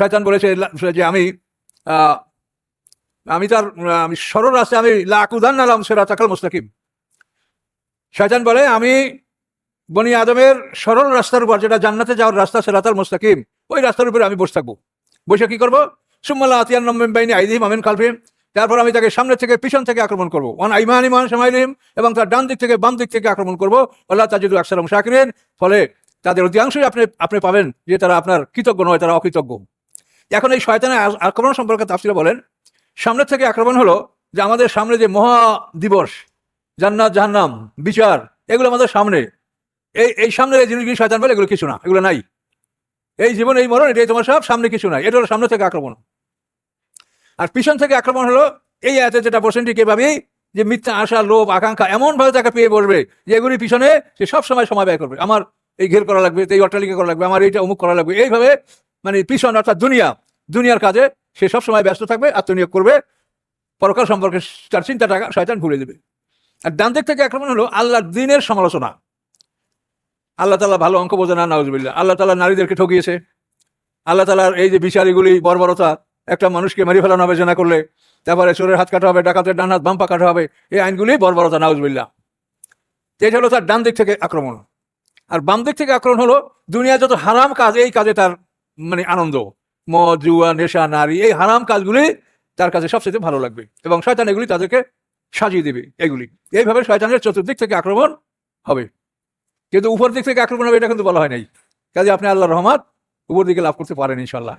শয়তান বলেছে যে আমি আমি তার আমি সরল রাস্তায় আমি লাকুদান নালাম সেরা চাকাল মুস্তাকিম। শয়তান বলে, আমি বনি আদমের সরল রাস্তার উপর, যেটা জান্নাতে যাওয়ার রাস্তা সেরাতাল মুস্তাকিম, ওই রাস্তার উপরে আমি বসে থাকব। বসে কি করব? সুম্মাল্লা আতিয়ান নম্বর বাইনি আইদিম আমিন কালফিম তারপর আমি তাকে সামনে থেকে পিছন থেকে আক্রমণ করব। ওয়ান আইমান ইমান সামাইলিম এবং তার ডান দিক থেকে বাম দিক থেকে আক্রমণ করব। আল্লাহ তাজিদু আকসারম শাকিরিন। ফলে তাদের অধিকাংশই আপনি আপনি পাবেন যে তারা আপনার কৃতজ্ঞ নয়, তারা অকৃতজ্ঞ। এখন এই শয়তানের আক্রমণ সম্পর্কে তাফসিরা বলেন, সামনে থেকে আক্রমণ হলো যে আমাদের সামনে যে মহা দিবস, জান্নাত, জাহান্নাম, বিচার, এগুলো আমাদের সামনে। এই এই সামনে এই জিনিসগুলি শয়তান বলে, এগুলো কিছু না, এগুলো নাই। এই জীবন, এই মরণ, এটাই তোমার সব, সামনে কিছু নাই। এটা হলো সামনে থেকে আক্রমণ। আর পিছন থেকে আক্রমণ হলো, এই আয়াতে যেটা ঠিক এভাবেই যে মিথ্যা আশা, লোভ, আকাঙ্ক্ষা এমন ভাবে তাকে পেয়ে বসবে যে এগুলির পিছনে সে সব সময় সময় ব্যয় করবে। আমার এই ঘের করা লাগবে, এই অট্টালিকা করা লাগবে, আমার এইটা অমুক করা লাগবে। এইভাবে মানে পিছন অর্থাৎ দুনিয়া, দুনিয়ার কাজে সে সব সময় ব্যস্ত থাকবে, আত্মনিয়োগ করবে, পরকাল সম্পর্কে তার চিন্তাটা শয়তান ভুলে দেবে। আর ডান দিক থেকে আক্রমণ হলো আল্লাহর দিনের সমালোচনা। আল্লাহ তালা ভালো অঙ্ক বোঝে না নাউজবিল্লা আল্লাহ তালা নারীদেরকে ঠকিয়েছে আল্লাহ তালার এই যে বিচারিগুলি বর্বরতা, একটা মানুষকে মেরে ফেলানো হবে, জেনা করলে, তারপরে চোরের হাত কাটা হবে, ডাকাতের ডান হাত বাম্পা কাটা হবে, এই আইনগুলি বর্বরতা নাউজবিল্লা এটা হলো তার ডান দিক থেকে আক্রমণ। আর বাম দিক থেকে আক্রমণ হলো দুনিয়া যত হারাম কাজ, এই কাজে তার মানে আনন্দ। মদ, জুয়া, নেশা, নারী, এই হারাম কাজগুলি তার কাছে সবচেয়ে ভালো লাগবে এবং শয়তান এগুলি তাদেরকে সাজিয়ে দেবে এগুলি। এইভাবে শয়তানের চতুর্দিক থেকে আক্রমণ হবে। কিন্তু উপর দিক থেকে আক্রমণ হবে এটা কিন্তু বলা হয় নাই। কাজে আপনি আল্লাহ রহমান উপর দিকে লাভ করতে পারেন ইনশাল্লাহ